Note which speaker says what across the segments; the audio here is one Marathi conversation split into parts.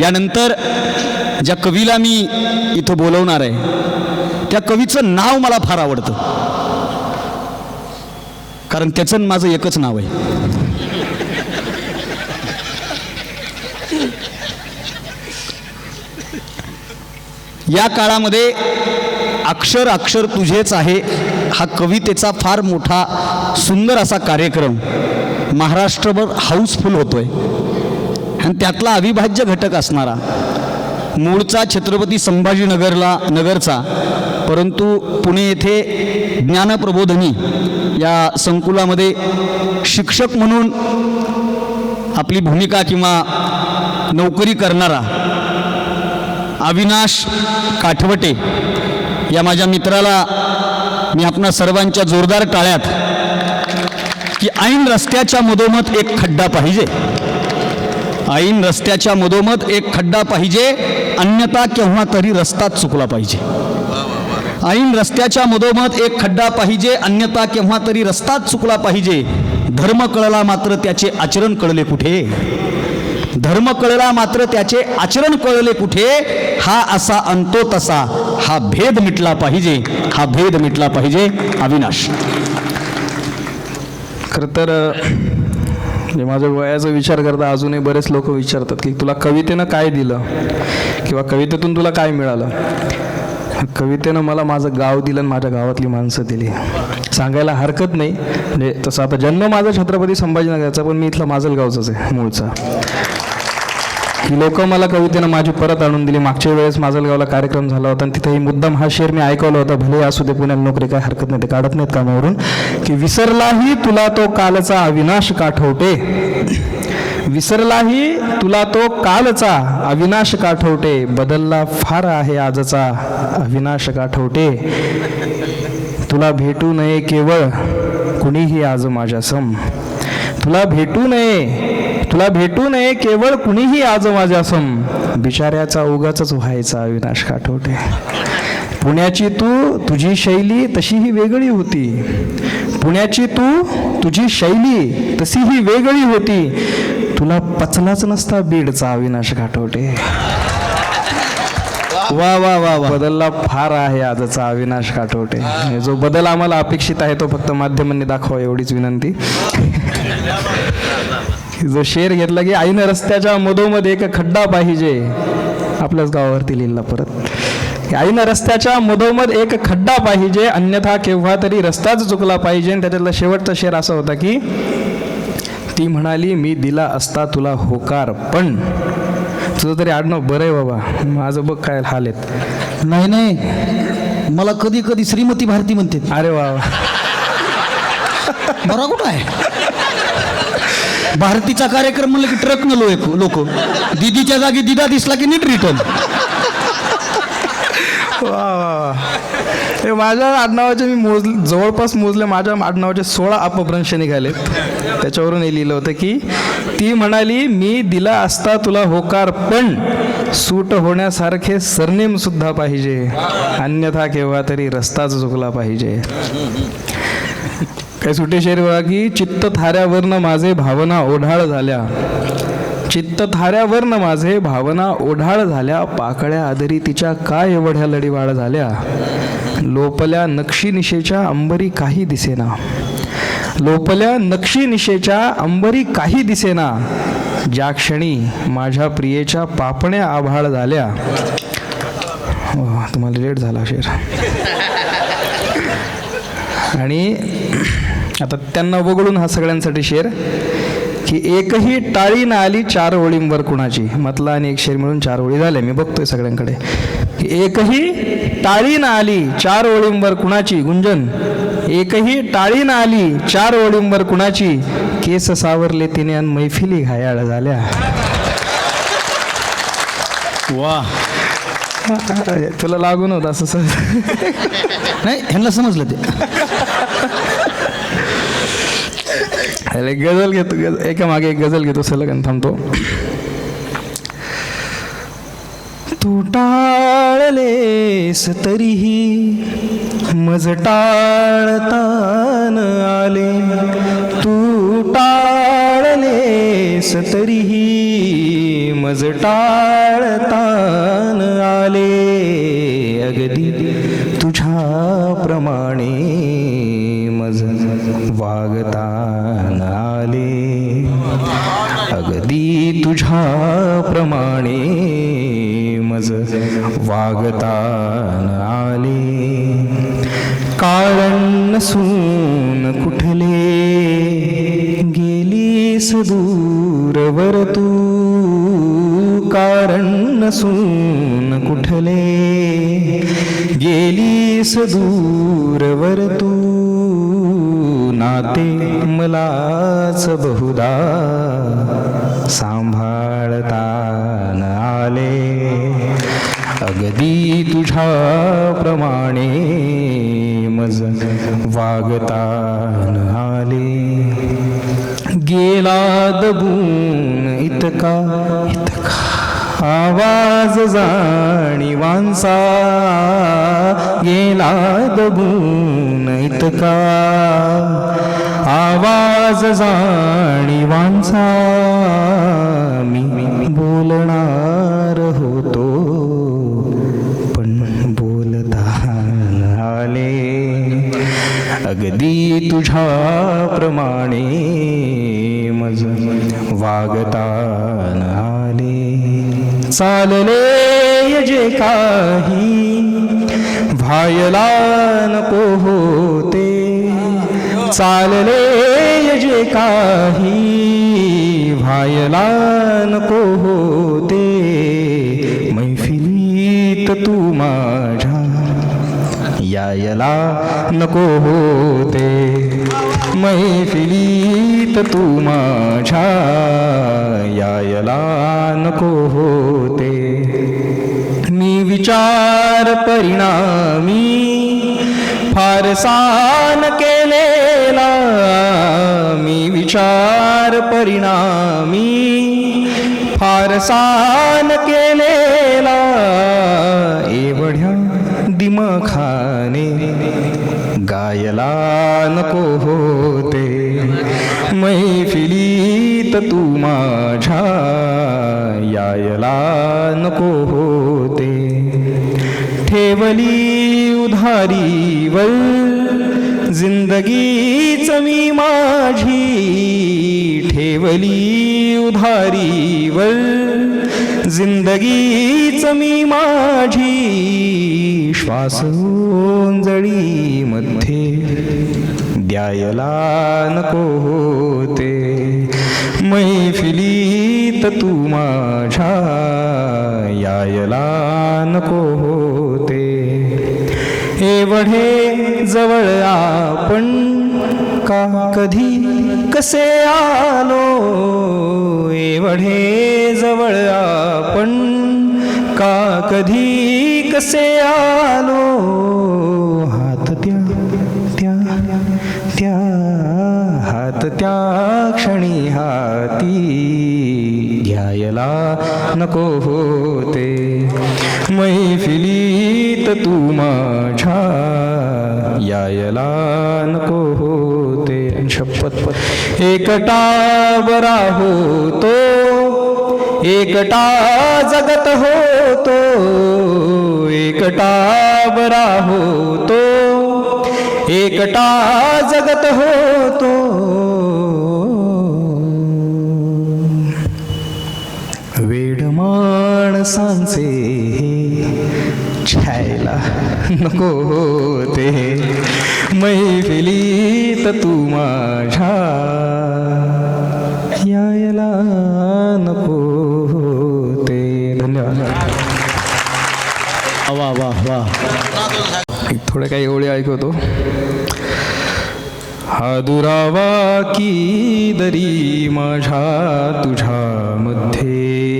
Speaker 1: यानंतर
Speaker 2: ज्या कवीला मी इथं बोलवणार आहे त्या कवीचं नाव मला फार आवडतं. कारण त्याचं माझं एकच नाव आहे. या काळामध्ये अक्षर अक्षर तुझेच आहे. हा कवितेचा फार मोठा सुंदर असा कार्यक्रम महाराष्ट्रभर हाऊसफुल होतोय. आणि त्यातला अविभाज्य घटक असणारा मूळचा छत्रपती संभाजीनगरला नगरचा परंतु पुणे येथे ज्ञानप्रबोधनी या संकुलामध्ये शिक्षक म्हणून आपली भूमिका किंवा नोकरी करणारा अविनाश काठवटे या माझ्या मित्राला मी आपणा सर्वांच्या जोरदार टाळ्यात की ऐन रस्त्याच्या मधोमध एक खड्डा पाहिजे. ऐन रस्त्याच्या मधोमध एक खड्डा पाहिजे अन्यथा केव्हा तरी रस्ताच चुकला पाहिजे. ऐन रस्त्याच्या मधोमध एक खड्डा पाहिजे अन्यथा केव्हा तरी रस्ताच चुकला पाहिजे. धर्म कळला मात्र त्याचे आचरण कळले कुठे? धर्म कळला मात्र त्याचे आचरण कळले कुठे? हा असा अंतो तसा. हा भेद मिटला पाहिजे. हा भेद मिटला पाहिजे अविनाश.
Speaker 3: खरं तर म्हणजे माझ्या वयाचा विचार करता अजूनही बरेच लोक विचारतात की तुला कवितेनं काय दिलं? किंवा कवितेतून तुला काय मिळालं? कवितेनं मला माझं गाव दिलं आणि माझ्या गावातली माणसं दिली. सांगायला हरकत नाही. म्हणजे तसं आता जन्म माझा छत्रपती संभाजीनगरचा पण मी इथला गावच आहे मूळचा. ही लोक मला कवितेनं माझी परत आणून दिली. मागच्या वेळेस माजलगावला कार्यक्रम झाला होता आणि तिथेही मुद्दाम हा शेर मी ऐकवला होता. भले असू दे पुण्याला नोकरी काय हरकत नाही ते काढत नाहीत कामावरून. की विसरलाही तुला तो कालचा अविनाश काठवटे. विसरलाही तुला तो कालचा अविनाश काठवटे बदलला फार आहे आजचा अविनाश काठवटे. तुला भेटू नये केवळ कुणीही आज माझ्या सम तुला भेटू नये तुला भेटू नये केवळ कुणीही आज माझ्या सम बिचाऱ्याचा उगाच व्हायचा अविनाश काठवटे. पुण्याची तू तुझी शैली तशीही वेगळी होती. पुण्याची तू तुझी शैली तशीही वेगळी होती. तुला पचलाच नसता बीडचा अविनाश काठवटे वा वा वा वा. बदलला फार आहे आजचा अविनाश काठवटे जो बदल आम्हाला अपेक्षित आहे तो फक्त माध्यमांनी दाखवा एवढीच विनंती. जो शेर घेतला की आईनं रस्त्याच्या मधोमध एक खड्डा पाहिजे आपल्याच गावावरती लिहिला परत. आईनं रस्त्याच्या मधोमध एक खड्डा पाहिजे अन्यथा केव्हा तरी रस्ताच चुकला पाहिजे. आणि त्याच्यातला शेवटचा शेर असा होता की ती म्हणाली मी दिला असता तुला होकार पण तुझं तरी आडनाव बरं आहे बाबा. माझं बघ काय हाल आहेत.
Speaker 2: नाही नाही. मला कधी कधी श्रीमती भारती म्हणते
Speaker 3: अरे वा.
Speaker 2: बरा कुठं आहे? भारतीचा कार्यक्रम म्हणलं की ट्रक न लोक लोक. दिदीच्या जागी दिदा दिसला की नीट रिटर्न
Speaker 3: वा. हे माझ्या आडनावाचे मी मोज जवळपास मोजले माझ्या आडनावाचे सोळा अपभ्रंश निघालेत त्याच्यावरून हे लिहिलं होतं की ती म्हणाली मी दिला असता तुला होकार पण सूट होण्यासारखे सरनेम सुद्धा पाहिजे. अन्यथा केव्हा तरी रस्ताच चुकला पाहिजे. काय सुटे शेर की चित्त थाऱ्यावरनं माझे भावना ओढाळ झाल्या. चित्त थाऱ्यावरनं माझे भावना ओढाळ झाल्या पाकळ्या आदरी तिच्या काय एवढ्या लढीवाळ झाल्या? लोपल्या नक्षी निशेच्या अंबरी काही दिसेना. लोपल्या नक्षी निशेच्या अंबरी काही दिसेना. ज्या क्षणी माझ्या प्रियेच्या पापण्या आभाळ झाल्या. तुम्हाला लेट झाला शेर आणि आता त्यांना वगळून हा सगळ्यांसाठी शेर की एकही टाळी ना आली चार ओळींवर कुणाची? मतला आणि एक शेर मिळून चार ओळी झाल्या मी बघतोय सगळ्यांकडे. की एकही टाळी ना आली चार ओळींवर कुणाची? गुंजन. एकही टाळी ना आली चार ओळींवर कुणाची? केस सावरले तिने आणि मैफिली घायाळ झाल्या.
Speaker 2: वा.
Speaker 3: तुला लागून होत असं.
Speaker 2: नाही ह्यांना समजलं ते.
Speaker 3: अरे गझल घेतो गझल एका मागे एक गझल घेतो सलग आणि थांबतो तू। टाळलेस तरीही मज टाळतान आले। तू टाळलेस तरीही मज टाळतान आले। अगदी तुझ्याप्रमाणे वागता वागतान आले अगदी तुझ्याप्रमाणे मज वागता आले कारण नसून कुठले गेलीस दूरवर तू? कारण नसून कुठले गेलीस दूरवर तू? नाते मलाच बहुदा न आले. अगदी तुझ्याप्रमाणे मज वागता न आले. गेला दबून इतका इतका. आवाज जाणीवांचा. गेला दबून इतका आवाज जाणीवांचा मी बोलणार होतो पण बोलता आले. अगदी तुझ्याप्रमाणे मज वागता आले. चालले जे काही भायला नको होते चालले जे काही। भायला नको होते, मैफिलीत तू माझ्या यायला नको होते, मैफिलीत तू माझ्या यायला नको होते। विचार परिणामी फारसान केलेला मी विचार परिणामी फारसान केलेला एवढ्या दिमखाने गायला नको होते. मैफिलीत तू माझ्या यायला नको हो ठेवली उधारीवर. जिंदगीच मी माझी ठेवली उधारीवर. जिंदगीच मी माझी श्वास ओंजळी मध्ये द्यायला नको होते. मैफिलीत तू माझ्या यायला नको होते. एवढे जवळ आपण का? कधी कसे आलो? एवढे जवळ आपण का? कधी कसे आलो? हात त्या त्या त्या हात त्या क्षणी हाती घ्यायला नको होत. मैफिलीत तू माझ्या यायला नको होते. शपथ. एकटा बरा होतो. एकटा जगत होतो. एकटा बरा होतो. एकटा जगत होतो. वेड माणसांचे छायला. नको होते मैफिलीत तू माझ्या. यायला नको होते धन्यवाद.
Speaker 2: वा वा वा.
Speaker 3: थोड्या काही ओळी ऐकवतो. हा दुरावा की दरी माझ्या तुझ्यामध्ये. मध्ये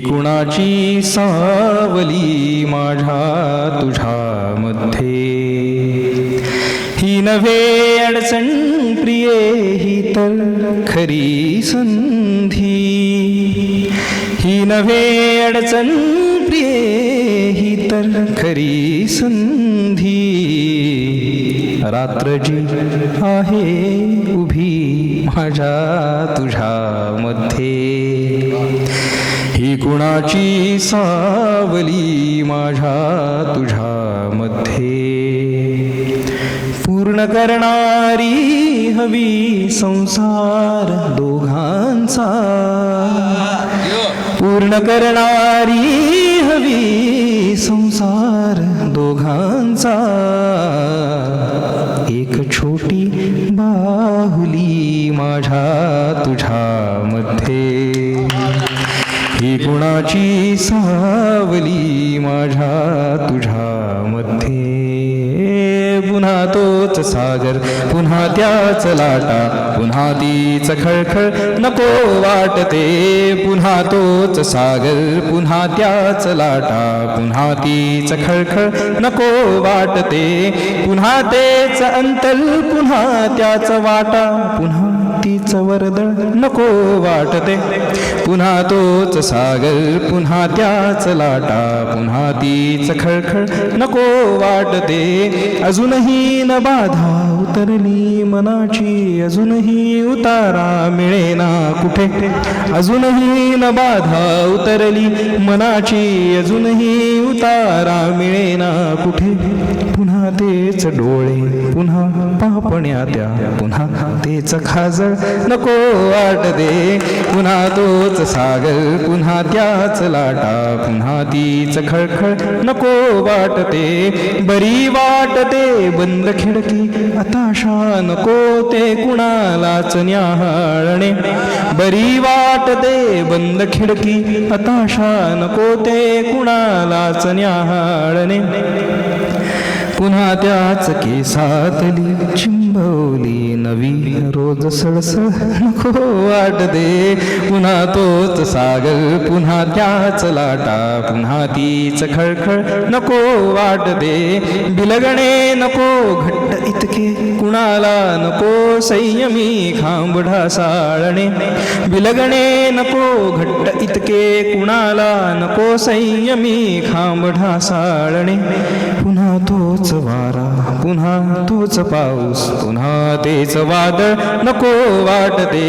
Speaker 3: कुणाची सावली माझ्या तुझ्यामध्ये ही नव्हे अडचण प्रिये ही तर खरी संधी. ही नव्हे अडचण प्रिये ही तर खरी संधी. रात्र जी आहे उभी माझ्या तुझ्यामध्ये मध्ये. कुणाची सावली माझ्या तुझ्या मध्ये? पूर्ण करणारी हवी संसार दोघांचा. पूर्ण करणारी हवी संसार दोघांचा. एक छोटी बाहुली माझ्या तुझ्या ही सावली माझ्या तुझ्यामध्ये पुन्हा तोच सागर पुन्हा त्याच लाटा पुन्हा तीच खळखळ नको वाटते. पुन्हा तोच सागर पुन्हा त्याच लाटा पुन्हा तीच खळखळ नको वाटते. पुन्हा तेच अंतल पुन्हा त्याच वाटा पुन्हा तीच वर्दळ नको वाटते. पुन्हा तोच सागर पुन्हा त्याच लाटा पुन्हा तीच खळखळ. नको वाटते अजूनही न बाधा उतरली मनाची अजूनही उतारा मिळेना कुठे? अजूनही न बाधा उतरली मनाची अजूनही उतारा मिळेना कुठे? पुन्हा तेच डोळे पुन्हा पापण्या त्या पुन्हा तेच खाजळ. नको वाटते पुन्हा तोच सागर पुन्हा त्याच लाटा पुन्हा तीच खळखळ. नको वाटते बरी वाटते बंद खिडकी. हताशा नको ते कुणालाच न्याहाळणे. बरी वाटते बंद खिडकी. हताशा नको ते कुणालाच न्याहाळणे. पुन्हा त्याच केसातली चिंबवली नवी रोज सळसळ नको वाटते. पुन्हा तोच सागर पुन्हा त्याच लाटा पुन्हा तीच खळखळ नको वाटते. बिलगणे नको घट्ट इतके कुणाला नको संयमी खांबडा साळणे. बिलगणे नको घट्ट इतके कुणाला नको संयमी खांबडा साळणे. पुन्हा तो तोच वारा पुन्हा तोच पाऊस पुन्हा तेच वादळ नको वाटते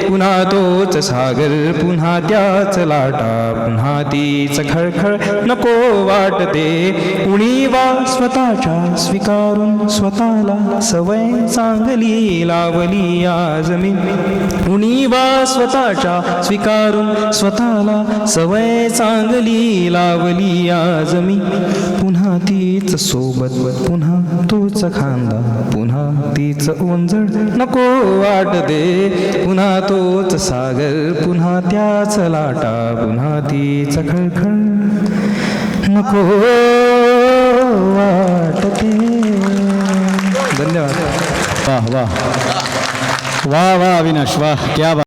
Speaker 3: पुन्हा तोच सागर पुन्हा त्याच लाटा पुन्हा तीच खळखळ नको वाटते उणीवा स्वतःच्या स्वीकारून स्वतःला सवय चांगली लावली आज मी उणीवा स्वतःच्या स्वीकारून स्वतःला सवय चांगली लावली आज मी पुन्हा तीच सोबत पुन्हा तोच खांदा पुन्हा तीच ओंजळ नको वाटते पुन्हा तोच सागर पुन्हा त्याच लाटा पुन्हा तीच खळखळ. नको वाटते
Speaker 2: दे.
Speaker 3: धन्यवाद.
Speaker 2: वाह वाह. वाह अविनाश वाह क्या वा